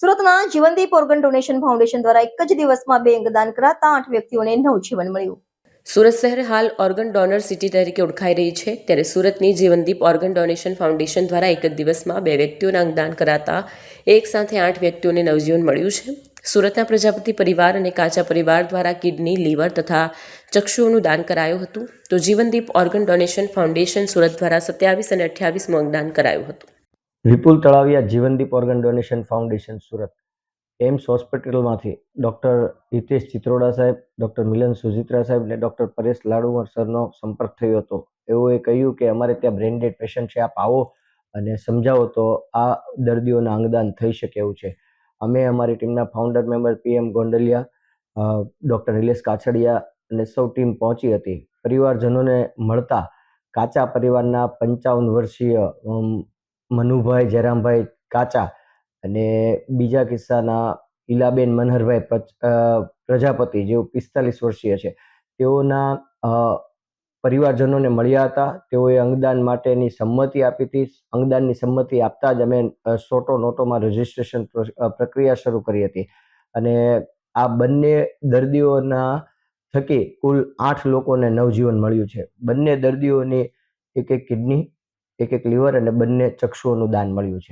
સુરતના જીવનદીપ organ donation foundation દ્વારા એક જ દિવસમાં બે અંગદાન કરાતા આઠ વ્યક્તિઓને નવજીવન મળ્યું. સુરત શહેર હાલ ઓર્ગન ડોનર સિટી તરીકે ઓળખાઈ રહી છે. ત્યારે સુરતની જીવનદીપ ઓર્ગન ડોનેશન ફાઉન્ડેશન દ્વારા એક જ દિવસમાં બે વ્યક્તિઓને અંગદાન કરાતા એક સાથે આઠ વ્યક્તિઓને નવજીવન મળ્યું છે. સુરતના પ્રજાપતિ પરિવાર અને કાચા પરિવાર દ્વારા કિડની, લીવર તથા ચક્ષુઓનું દાન કરાયું હતું. તો Jeevandeep organ donation foundation Surat દ્વારા સત્યાવીસ અને અઠ્યાવીસમું અંગદાન કરાયું હતું. Vipul Talaviya Jeevandeep organ donation foundation, Surat. AIIMS હોસ્પિટલમાંથી ડૉક્ટર હિતેશ ચિત્રોડા સાહેબ, ડૉક્ટર મિલન સુજિત્રા સાહેબ અને ડૉક્ટર પરેશ લાડુવર સરનો સંપર્ક થયો હતો. એઓએ કહ્યું કે અમારે ત્યાં બ્રેન ડેડ પેશન્ટ છે, આપ આવો અને સમજાવો તો આ દર્દીઓના અંગદાન થઈ શકે એવું છે. અમે અમારી ટીમના founder member P M Gondaliya doctor Nilesh Kachhadiya અને સૌ ટીમ પહોંચી હતી. પરિવારજનોને મળતા કાચા પરિવારના પંચાવન વર્ષીય મનુભાઈ જયરામભાઈ કાચા અને બીજા કિસ્સાના ઈલાબેન મનહરભાઈ પ્રજાપતિ જેઓ પિસ્તાલીસ વર્ષીય છે. તેઓના પરિવારજનોને મળ્યા હતા. તેઓએ અંગદાન માટેની સંમતિ આપી હતી. અંગદાનની સંમતિ આપતા જ અમે સોટો નોટોમાં રજીસ્ટ્રેશન પ્રક્રિયા શરૂ કરી હતી. અને આ બંને દર્દીઓના થકી કુલ આઠ લોકોને નવજીવન મળ્યું છે. બંને દર્દીઓની એક એક કિડની એક એક લીવર અને બંને ચક્ષુઓનું દાન મળ્યું છે.